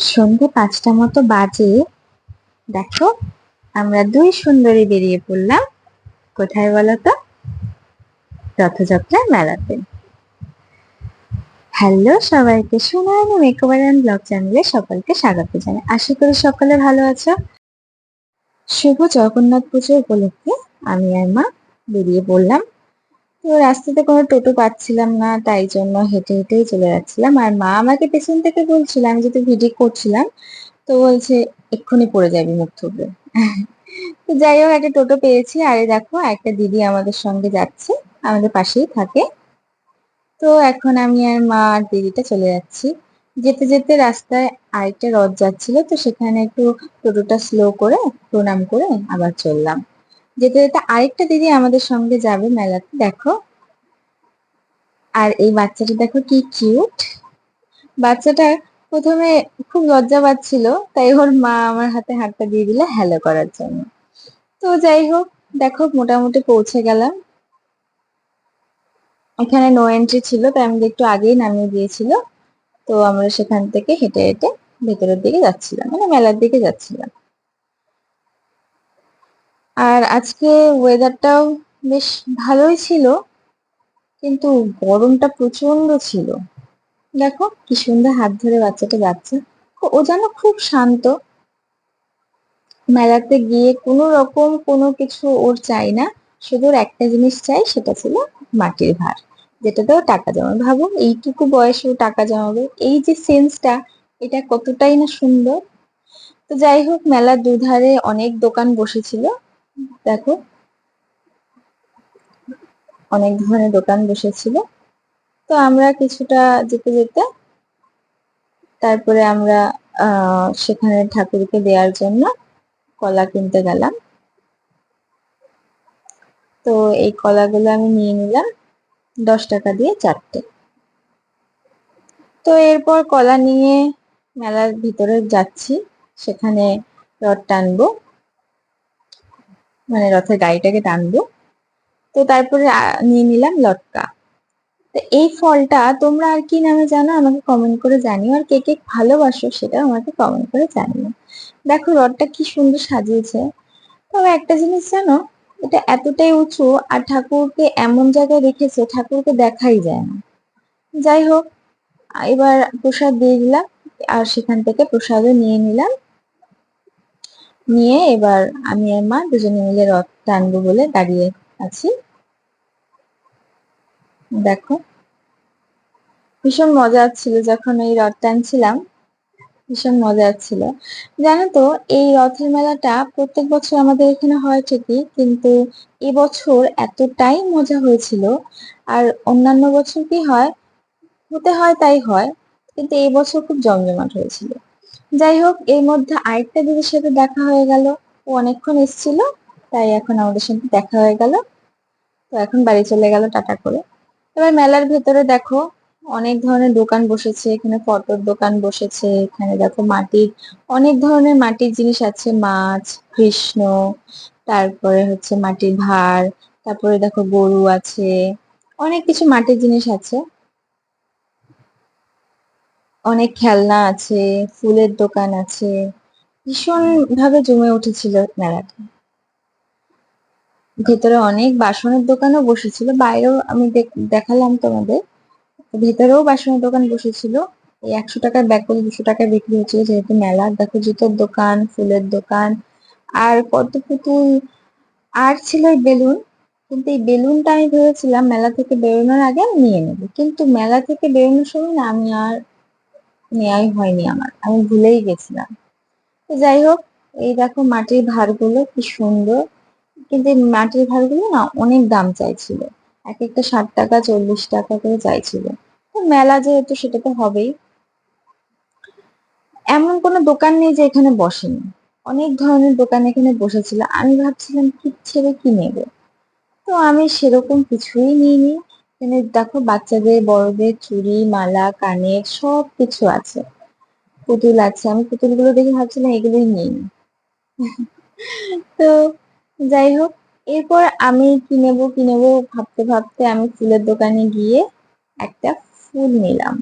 সন্ধে পাঁচটা মতো বাজে। দেখো, আমরা দুই সুন্দরী বেরিয়ে পড়লাম। কোথায় বলো তো? রথযাত্রার মেলাতে। হ্যালো সবাইকে সোনালি মেকওভার অ্যান্ড ব্লগ চ্যানেলে সকলকে স্বাগত জানাই। আশা করি সকলে ভালো আছো। শুভ জগন্নাথ পুজো উপলক্ষে আমি আর মা বেরিয়ে পড়লাম। তো রাস্তাতে কোনো টোটো পাচ্ছিলাম না, তাই জন্য হেঁটে হেঁটেই চলে যাচ্ছিলাম। আর মা আমাকে পেছন থেকে বলছিল, আমি যেহেতু ভিডিও করছিলাম, তো বলছে, এক্ষুনি পড়ে যাবি মুখ থুবড়ে। তো যাই হোক, একটা টোটো পেয়েছি। আরে দেখো, একটা দিদি আমাদের সঙ্গে যাচ্ছে, আমাদের পাশেই থাকে। তো এখন আমি আর মা আর দিদিটা চলে যাচ্ছি। যেতে যেতে রাস্তায় আরেকটা রথ যাচ্ছিল, তো সেখানে একটু টোটোটা স্লো করে, প্রণাম করে আবার চললাম। যেতে যেতে আরেকটা দিদি আমাদের সঙ্গে যাবে মেলাতে, দেখো। আর এই বাচ্চাটা দেখো কি কিউট বাচ্চাটা প্রথমে খুব লজ্জা পাচ্ছিল, তাই ওর মা আমার হাতে হাতটা দিয়ে দিলে হ্যালো করার জন্য। তো যাই হোক, দেখো মোটামুটি পৌঁছে গেলাম। এখানে নো এন্ট্রি ছিল, তাই আমাদের একটু আগেই নামিয়ে দিয়েছিল। তো আমরা সেখান থেকে হেঁটে হেঁটে ভেতরের দিকে যাচ্ছিলাম মানে মেলার দিকে যাচ্ছিলাম। আর আজকে ওয়েদারটাও বেশ ভালোই ছিল, কিন্তু গরমটা প্রচণ্ড ছিল। দেখো কি সুন্দর হাত ধরে বাচ্চাটা যাচ্ছে। ও যেন খুব শান্ত। মেলাতে গিয়ে কোনো রকম কোনো কিছু ওর চাই না, শুধু একটা জিনিস চাই, সেটা ছিল মাটির ভার যেটাতেও টাকা জমাবে। ভাবো এইটুকু বয়সেও টাকা জমাবে। এই যে সেন্সটা এটা কতটাই না সুন্দর। তো যাই হোক, মেলার দুধারে অনেক দোকান বসেছিল। দেখো। অনেক ধরনের দোকান বসেছিল। তো আমরা কিছুটা যেতে যেতে তারপরে আমরা সেখানে ঠাকুরকে দেওয়ার জন্য কলা কিনতে গেলাম। তো এই কলাগুলো আমি নিয়ে নিলাম দশ টাকা দিয়ে চারটে। তো এরপর কলা নিয়ে মেলার ভিতরে যাচ্ছি। সেখানে রথ টানবো। মানে রথের গাড়িটাকে টানবো। তো তারপরে নিয়ে নিলাম লটকা। তো এই ফলটা তোমরা আর কি নামে জানো? আমাকে কমেন্ট করে জানিও। আর কে কে ভালোবাসো সেটা আমাকে কমেন্ট করে জানিও। দেখো রথটা কি সুন্দর সাজিয়েছে। তবে একটা জিনিস জানো, এটা এতটাই উঁচু আর ঠাকুরকে এমন জায়গায় রেখেছে, ঠাকুরকে দেখাই যায় না। যাই হোক, এবার প্রসাদ দিয়ে দিলাম আর সেখান থেকে প্রসাদও নিয়ে নিলাম। নিয়ে এবার আমি আর মা দুজনে মিলে রথ টানবো বলে দাঁড়িয়ে আছি। দেখো, ভীষণ মজা ছিল যখন এই রথ টানছিলাম। ভীষণ মজা ছিল। জানো তো, এই রথের মেলাটা প্রত্যেক বছর আমাদের এখানে হয় ঠিকই, কিন্তু এবছর এতটাই মজা হয়েছিল। আর অন্যান্য বছর কি হয়? হতে হয়, তাই হয়। কিন্তু এই বছর খুব জমজমাট হয়েছিল। যাই হোক, এর মধ্যে আরেকটা দিদির সাথে দেখা হয়ে গেল। ও অনেকক্ষণ এসেছিল, তাই এখন আমাদের সাথে দেখা হয়ে গেল। তো এখন বাড়ি চলে গেল টাটা করে। এবার মেলার ভেতরে দেখো, অনেক ধরনের দোকান বসেছে, এখানে ফটোর দোকান বসেছে, এখানে দেখো মাটির, অনেক ধরনের মাটির জিনিস আছে, মাছ, কৃষ্ণ, তারপরে হচ্ছে মাটির ভার, তারপরে দেখো গরু আছে, অনেক কিছু মাটির জিনিস আছে। অনেক খেলনা আছে, ফুলের দোকান আছে। ভীষণ ভাবে জমে উঠেছিল মেলাটা। ভেতরে অনেক বাসনের দোকানও বসেছিল। বাইরেও আমি দেখালাম তোমাদের। ভেতরেও বাসনের দোকান বসেছিল। এই একশো টাকার ব্যাগ করে দুশো টাকায় বিক্রি হচ্ছিল, যেহেতু মেলা। দেখো, জুতোর দোকান, ফুলের দোকান, আর কত পুতুল। আর ছিল বেলুন, কিন্তু এই বেলুনটা আমি ভেবেছিলাম মেলা থেকে বেরোনোর আগে আমি নিয়ে নেব। কিন্তু মেলা থেকে বেরোনোর সময় না, আমি আর নেওয়াই হয়নি আমার। আমি ভুলেই গেছিলাম। যাই হোক, এই দেখো মাটির ভারগুলো কি সুন্দর। কিন্তু মাটির ভারগুলো না অনেক দাম চাইছিল। এক একটা ষাট টাকা, চল্লিশ টাকা করে চাইছিল। তো মেলা যেহেতু সেটা তো হবেই। এমন কোনো দোকান নেই যে এখানে বসেনি। অনেক ধরনের দোকান এখানে বসেছিল। আমি ভাবছিলাম কি ছেড়ে কি নেবে? তো আমি সেরকম কিছুই নিইনি। এখানে দেখো বাচ্চাদের, বড়দের চুড়ি, মালা, কানের সব কিছু আছে। পুতুল আছে। আমি পুতুলগুলো দেখে ভাবছিলাম এগুলোই নিই। তো যাই হোক, এরপর আমি কি নেব কি নেব ভাবতে ভাবতে আমি ফুলের দোকানে গিয়ে একটা ফুল নিলাম।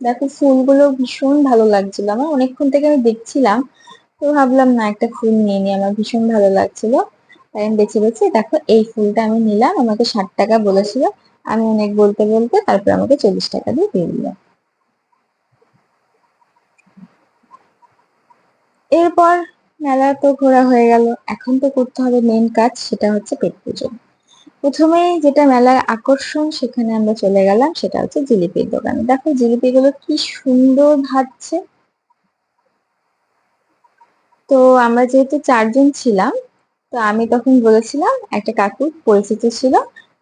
দেখো ফুলগুলো ভীষণ ভালো লাগছিল আমার। অনেকক্ষণ থেকে আমি দেখছিলাম, তো ভাবলাম, না, একটা ফুল নিয়ে নিই। আমার ভীষণ ভালো লাগছিল। তাই আমি বেছে বেছে, দেখো এই ফুলটা আমি নিলাম। আমাকে ষাট টাকা বলেছিল। আমি অনেক বলতে বলতে তারপর আমাকে চল্লিশ টাকা দিয়ে দিয়ে দিল। এরপর মেলা তো ঘোরা হয়ে গেল। এখন তো করতে হবে মেন কাজ, সেটা হচ্ছে পেট পুজো। প্রথমে যেটা মেলার আকর্ষণ, সেখানে আমরা চলে গেলাম, সেটা হচ্ছে জিলিপির দোকানে। দেখো জিলিপিগুলো কি সুন্দর ভাজছে। তো আমরা যেহেতু চারজন ছিলাম, তো আমি তখন বলেছিলাম, একটা কাকু পরিচিত ছিল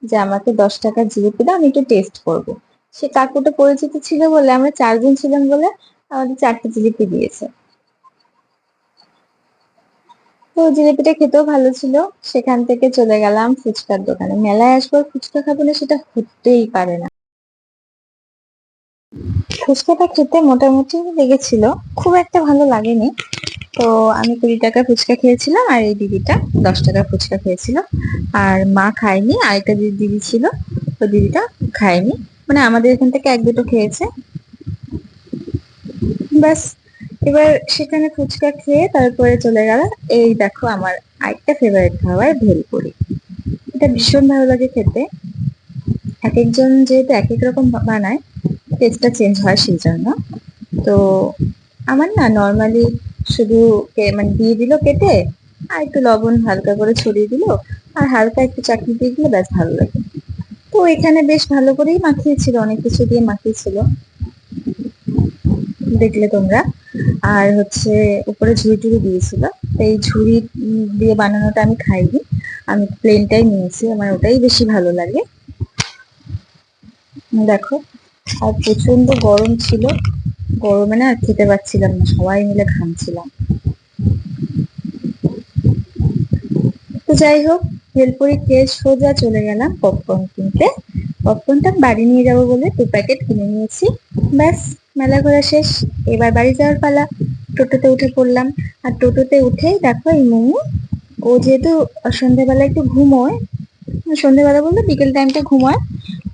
যে আমাকে দশ টাকার জিলিপি দাও, আমি একটু টেস্ট করব। সে কাকুটা পরিচিত ছিল বলে, আমরা চারজন ছিলাম বলে আমাদের চারটে জিলিপি দিয়েছে। তো জিলিপিটা খেতেও ভালো ছিল। সেখান থেকে চলে গেলাম ফুচকার দোকানে। মেলায় আসব ফুচকা খাব না, সেটা হতেই পারে না। ফুচকাটা খেতে মোটামুটি লেগেছিল। খুব একটা ভালো লাগেনি। তো আমি কুড়ি টাকা ফুচকা খেয়েছিলাম আর এই দিদিটা দশ টাকা ফুচকা খেয়েছিল। আর মা খায়নি, আরেকটা দিদি দিদি ছিল, তো দিদিটা খায়নি। মানে আমাদের এখান থেকে এক দুটো খেয়েছে। ব্যাস, এবার সেখানে ফুচকা খেয়ে তারপরে চলে গেল এই দেখো আমার আরেকটা ফেভারিট খাবার ভেলপুরি। এটা ভীষণ ভালো লাগে খেতে। এক একজন যেহেতু এক এক রকম বানায় টেস্টটা চেঞ্জ হয় সেই জন্য। তো আমার না নর্মালি শুধু মানে দিয়ে দিল কেটে, আর একটু লবণ হালকা করে ছড়িয়ে দিল, আর হালকা একটু চাটনি দিয়ে দিলে, ব্যাস ভালো লাগে। তো এখানে বেশ ভালো করেই মাখিয়েছিল, অনেক কিছু দিয়ে মাখিয়েছিল। দেখলে তোমরা। আর হচ্ছে উপরে ঝুড়ি টুড়ি দিয়েছিল। এই ঝুড়ি দিয়ে বানানোটা আমি খাইনি। আমি প্লেনটাই নিয়েছি, আমার ওটাই বেশি ভালো লাগে। দেখো, আর প্রচণ্ড গরম ছিল। গরমে না খেতে পাচ্ছিলাম না, সবাই মিলে ঘামছিলাম তো যাই হোক ভেলপুরি খেয়ে সোজা চলে গেলাম পপকর্ন কিনতে। পপকর্নটা বাড়ি নিয়ে যাব বলে দু প্যাকেট কিনে নিয়েছি। ব্যাস, মেলা ঘোরা শেষ। এবার বাড়ি যাওয়ার পালা। টোটোতে উঠে পড়লাম। আর টোটোতে উঠেই দেখো এই মোমো ও যেহেতু সন্ধ্যেবেলা একটু ঘুমোয়, সন্ধ্যেবেলা বলতে বিকেল টাইমটা ঘুমায়,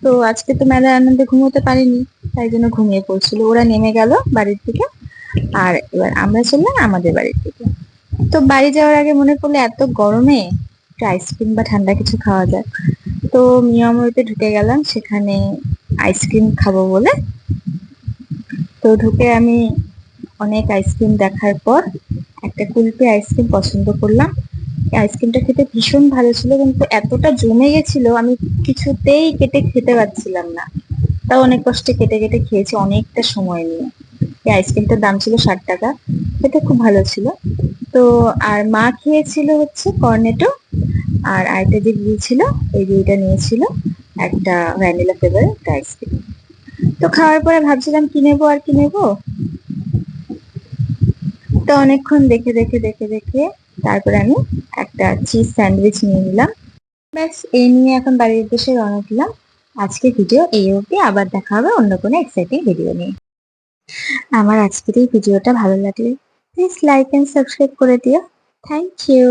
তো আজকে তো মেলার আনন্দে ঘুমোতে পারিনি। তাই জন্য ঘুমিয়ে পড়ছিল। ওরা নেমে গেল বাড়ির থেকে আর এবার আমরা চললাম আমাদের বাড়ির থেকে তো বাড়ি যাওয়ার আগে মনে পড়ল এত গরমে আইসক্রিম বা ঠান্ডা কিছু খাওয়া যায় তো মিয়ামরিতে ঢুকে গেলাম, সেখানে আইসক্রিম খাব বলে। তো ঢুকে আমি অনেক আইসক্রিম দেখার পর একটা কুলপি আইসক্রিম পছন্দ করলাম। আইসক্রিমটা খেতে ভীষণ ভালো ছিল, কিন্তু এতটা জমে গেছিল আমি কিছুতেই কেটে খেতে পারছিলাম না। তাও অনেক কষ্টে কেটে কেটে খেয়েছি অনেকটা সময় নিয়ে। এই আইসক্রিমটার দাম ছিল ষাট টাকা, খেতে খুব ভালো ছিল। তো আর মা খেয়েছিল হচ্ছে কর্নেটো আর আরেকটা যে দিদি ছিল, এই দিদিটা নিয়েছিল একটা ভ্যানিলা ফ্লেভার একটা আইসক্রিম তো খাওয়ার পরে ভাবছিলাম, কি নেব আর কি নেব? তো অনেকক্ষণ দেখে দেখে দেখে দেখে তারপরে আমি একটা চিজ স্যান্ডউইচ নিয়ে নিলাম। ব্যাস, এই নিয়ে এখন বাড়ির উদ্দেশ্যে রওনা দিলাম। আজকে ভিডিও এই অবধি। আবার দেখা হবে অন্য কোনো এক্সাইটিং ভিডিও নিয়ে। আমার আজকের এই ভিডিওটা ভালো লাগলে প্লিজ লাইক অ্যান্ড সাবস্ক্রাইব করে দিও। Thank you